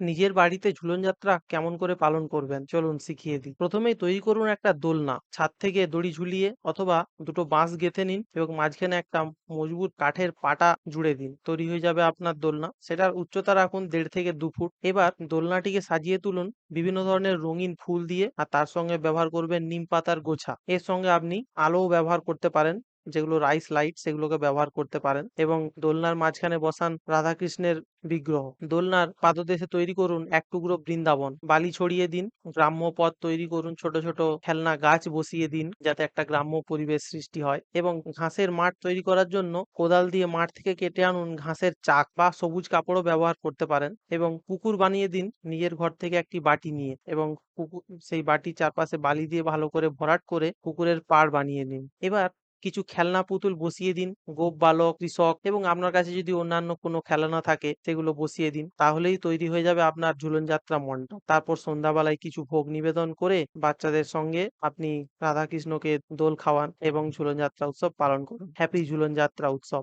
নিজের বাড়িতে ঝুলন যাত্রা কেমন করে পালন করবেন? চলুন শিখিয়ে দিই। প্রথমেই তৈরি করুন একটা দোলনা। ছাদ থেকে দড়ি ঝুলিয়ে অথবা দুটো বাঁশ গেঁথে নিন এবং মাঝখানে একটা মজবুত কাঠের পাটা জুড়ে দিন। তৈরি হয়ে যাবে আপনার দোলনা। সেটার উচ্চতা রাখুন দেড় থেকে দু ফুট। এবার দোলনাটিকে সাজিয়ে তুলুন বিভিন্ন ধরনের রঙিন ফুল দিয়ে আর তার সঙ্গে ব্যবহার করবেন নিম পাতার গোছা। এর সঙ্গে আপনি আলোও ব্যবহার করতে পারেন। যেগুলো রাইস লাইট সেগুলোকে ব্যবহার করতে পারেন এবং দোলনার মাঝখানে বসান রাধাকৃষ্ণের বিগ্রহ। দোলনার পাদদেশে তৈরি করুন এক টুকরো বৃন্দাবন। বালি ছড়িয়ে দিন, গ্রাম্য পথ তৈরি করুন, ছোট ছোট খেলনা গাছ বসিয়ে দিন যাতে একটা গ্রাম্য পরিবেশ সৃষ্টি হয় এবং ঘাসের মাঠ তৈরি করার জন্য কোদাল দিয়ে মাঠ থেকে কেটে আনুন ঘাসের চাক বা সবুজ কাপড়ও ব্যবহার করতে পারেন এবং পুকুর বানিয়ে দিন নিজের ঘর থেকে একটি বাটি নিয়ে এবং পুকুর, সেই বাটির চারপাশে বালি দিয়ে ভালো করে ভরাট করে পুকুরের পাড় বানিয়ে নিন। এবার কিছু খেলনা পুতুল বসিয়ে দিন। গোপ বালক, কৃষক এবং আপনার কাছে যদি অন্যান্য কোনো খেলনা থাকে, সেগুলো বসিয়ে দিন। তাহলেই তৈরি হয়ে যাবে আপনার ঝুলন যাত্রা তারপর সন্ধ্যাবেলায় কিছু ভোগ নিবেদন করে বাচ্চাদের সঙ্গে আপনি রাধাকৃষ্ণকে দোল খাওয়ান এবং ঝুলন যাত্রা উৎসব পালন করুন। হ্যাপি ঝুলন যাত্রা উৎসব।